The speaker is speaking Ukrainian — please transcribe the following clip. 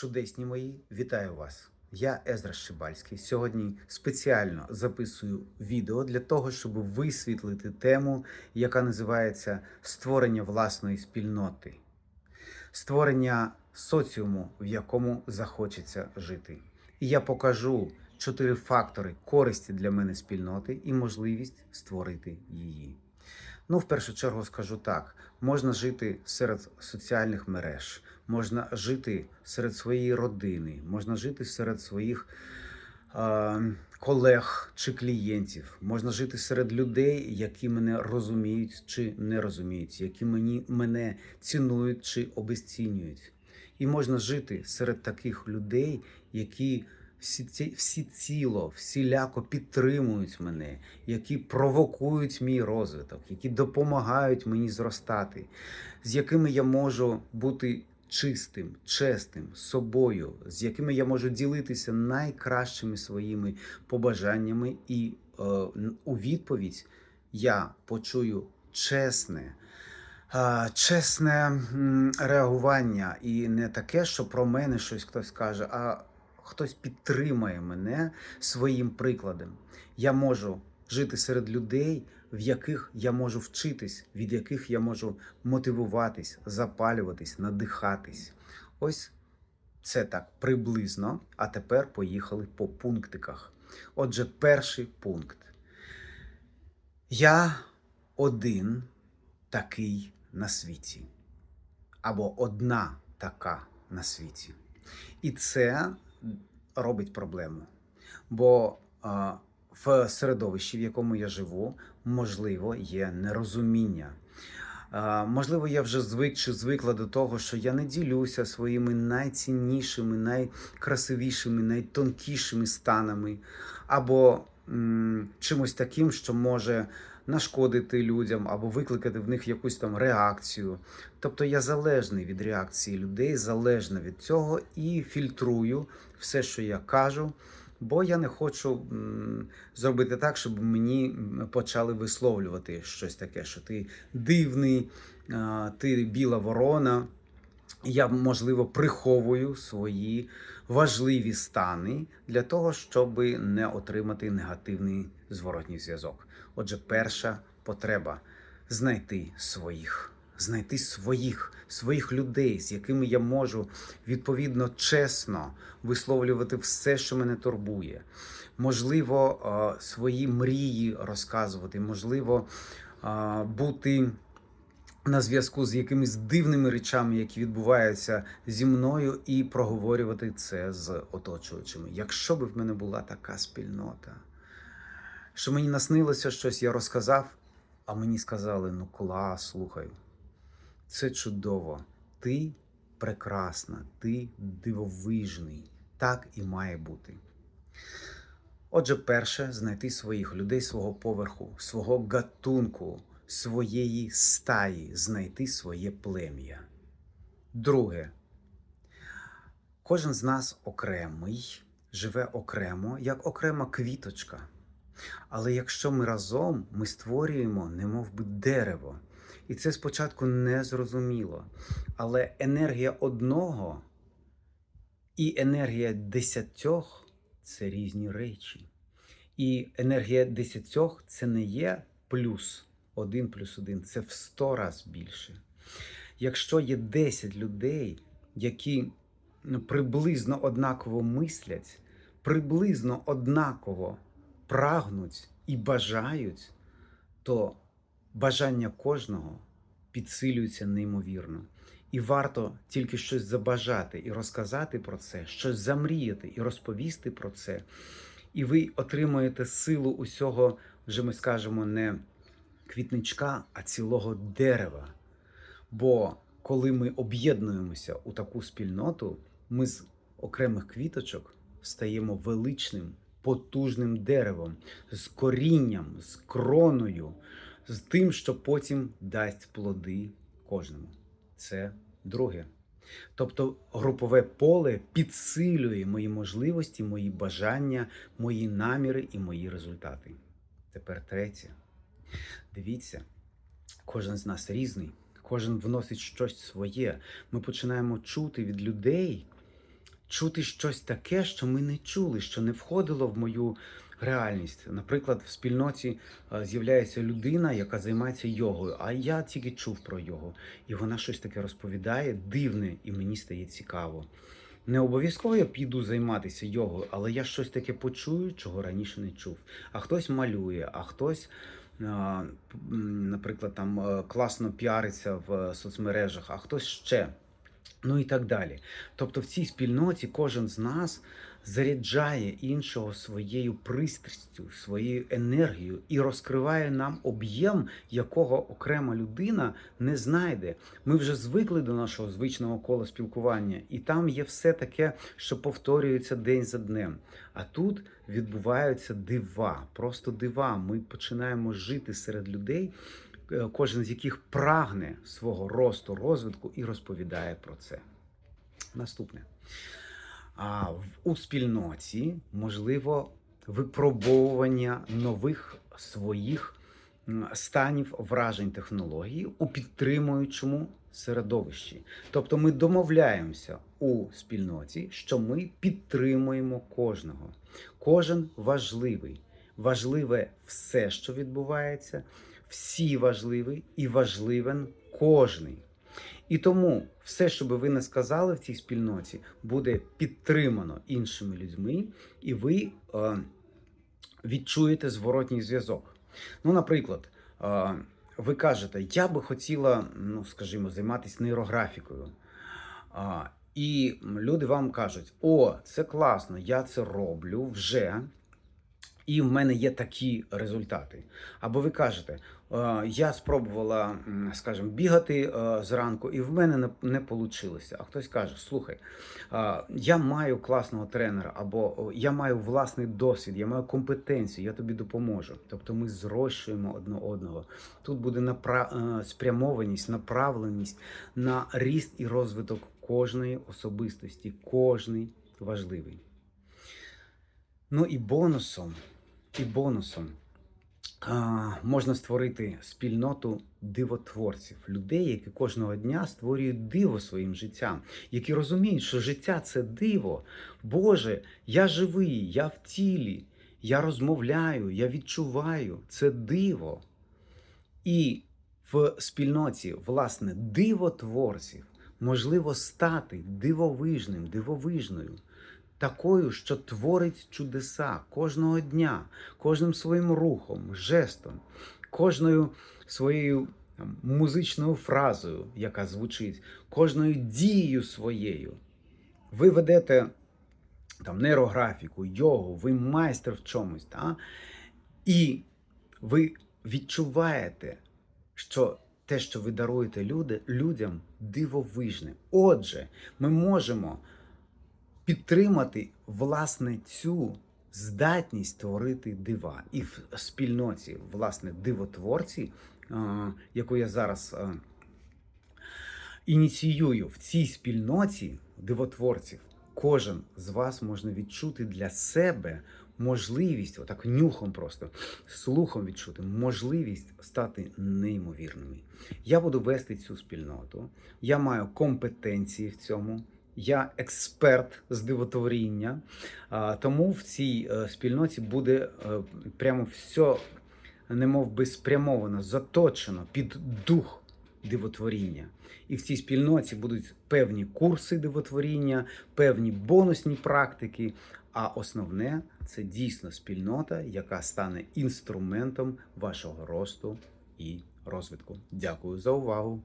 Чудесні мої, вітаю вас! Я Езра Шибальський. Сьогодні спеціально записую відео для того, щоб висвітлити тему, яка називається створення власної спільноти, створення соціуму, в якому захочеться жити. І я покажу чотири фактори користі для мене спільноти і можливість створити її. Ну, в першу чергу скажу так: можна жити серед соціальних мереж, можна жити серед своєї родини, можна жити серед своїх е, колег чи клієнтів, можна жити серед людей, які мене розуміють чи не розуміють, які мені, мене цінують чи обесцінюють. І можна жити серед таких людей, які всі, всі ціло, всіляко підтримують мене, які провокують мій розвиток, які допомагають мені зростати, з якими я можу бути чистим, чесним собою, з якими я можу ділитися найкращими своїми побажаннями, і е, у відповідь я почую чесне. Чесне реагування, і не таке, що про мене щось хтось каже, а хтось підтримає мене своїм прикладом. Я можу жити серед людей, в яких я можу вчитись, від яких я можу мотивуватись, запалюватись, надихатись. Ось це так приблизно. А тепер поїхали по пунктиках. Отже, перший пункт. Я один такий на світі. Або одна така на світі. І це робить проблему. Бо а, в середовищі, в якому я живу, можливо, є нерозуміння. А, можливо, я вже звик чи звикла до того, що я не ділюся своїми найціннішими, найкрасивішими, найтонкішими станами, або м, чимось таким, що може нашкодити людям, або викликати в них якусь там реакцію. Тобто я залежний від реакції людей, залежна від цього і фільтрую все, що я кажу, бо я не хочу зробити так, щоб мені почали висловлювати щось таке, що ти дивний, ти біла ворона. Я, можливо, приховую свої важливі стани для того, щоб не отримати негативний зворотній зв'язок. Отже, перша потреба знайти своїх, знайти своїх, своїх людей, з якими я можу відповідно чесно висловлювати все, що мене турбує. Можливо, е, свої мрії розказувати, можливо, е, бути на зв'язку з якимись дивними речами, які відбуваються зі мною, і проговорювати це з оточуючими. Якщо б в мене була така спільнота, що мені наснилося щось, я розказав, а мені сказали: ну клас, слухай, це чудово, ти прекрасна, ти дивовижний. Так і має бути. Отже, перше, знайти своїх людей свого поверху, свого гатунку, своєї стаї, знайти своє плем'я. Друге, кожен з нас окремий, живе окремо, як окрема квіточка. Але якщо ми разом, ми створюємо немов би дерево. І це спочатку не зрозуміло. Але енергія одного і енергія десятьох це різні речі. І енергія десятьох це не є плюс один плюс один, це в сто раз більше. Якщо є 10 людей, які ну, приблизно однаково мислять, приблизно однаково прагнуть і бажають, то бажання кожного підсилюється неймовірно. І варто тільки щось забажати і розказати про це, щось замріяти і розповісти про це. І ви отримаєте силу усього, вже ми скажемо, не квітничка, а цілого дерева. Бо коли ми об'єднуємося у таку спільноту, ми з окремих квіточок стаємо величним, потужним деревом, з корінням, з кроною, з тим, що потім дасть плоди кожному. Це друге. Тобто групове поле підсилює мої можливості, мої бажання, мої наміри і мої результати. Тепер третє. Дивіться, кожен з нас різний, кожен вносить щось своє. Ми починаємо чути від людей чути щось таке, що ми не чули, що не входило в мою реальність. Наприклад, в спільноті е, з'являється людина, яка займається йогою, а я тільки чув про йогу. І вона щось таке розповідає, дивне, і мені стає цікаво. Не обов'язково я піду займатися йогою, але я щось таке почую, чого раніше не чув. А хтось малює, а хтось, наприклад, там е, класно піариться в соцмережах, а хтось ще. Ну і так далі. Тобто в цій спільноті кожен з нас заряджає іншого своєю пристрастю, своєю енергією і розкриває нам об'єм, якого окрема людина не знайде. Ми вже звикли до нашого звичного кола спілкування, і там є все таке, що повторюється день за днем. А тут відбуваються дива, просто дива. Ми починаємо жити серед людей кожен з яких прагне свого росту, розвитку і розповідає про це. Наступне. А у спільноті можливо випробовування нових своїх станів вражень технології у підтримуючому середовищі. Тобто ми домовляємося у спільноті, що ми підтримуємо кожного. Кожен важливий. Важливе все, що відбувається, всі важливі і важливен кожний. І тому все, що би ви не сказали в цій спільноті, буде підтримано іншими людьми, і ви е, відчуєте зворотній зв'язок. Ну, наприклад, е, ви кажете, я би хотіла, ну скажімо, займатися нейрографікою. А, і люди вам кажуть: о, це класно, я це роблю вже. І в мене є такі результати. Або ви кажете, «Е, я спробувала, скажімо, бігати е, зранку, і в мене не, вийшло. А хтось каже: слухай, е, я маю класного тренера, або я маю власний досвід, я маю компетенцію, я тобі допоможу. Тобто ми зрощуємо одне одного. Тут буде напра... е, спрямованість, направленість на ріст і розвиток кожної особистості, кожний важливий. Ну і бонусом, і бонусом можна створити спільноту дивотворців, людей, які кожного дня створюють диво своїм життям, які розуміють, що життя це диво. Боже, я живий, я в тілі, я розмовляю, я відчуваю це диво. І в спільноті, власне, дивотворців можливо стати дивовижним, дивовижною такою, що творить чудеса кожного дня, кожним своїм рухом, жестом, кожною своєю там, музичною фразою, яка звучить, кожною дією своєю. Ви ведете там нейрографіку, йогу, ви майстер в чомусь, та? і ви відчуваєте, що те, що ви даруєте люди, людям, дивовижне. Отже, ми можемо підтримати власне цю здатність творити дива. І в спільноті, власне, дивотворці, яку я зараз ініціюю в цій спільноті дивотворців, кожен з вас можна відчути для себе можливість, отак нюхом просто, слухом відчути, можливість стати неймовірними. Я буду вести цю спільноту, я маю компетенції в цьому. Я експерт з дивотворіння, тому в цій е, спільноті буде е, прямо все, немов би спрямовано, заточено під дух дивотворіння. І в цій спільноті будуть певні курси дивотворіння, певні бонусні практики. А основне це дійсно спільнота, яка стане інструментом вашого росту і розвитку. Дякую за увагу!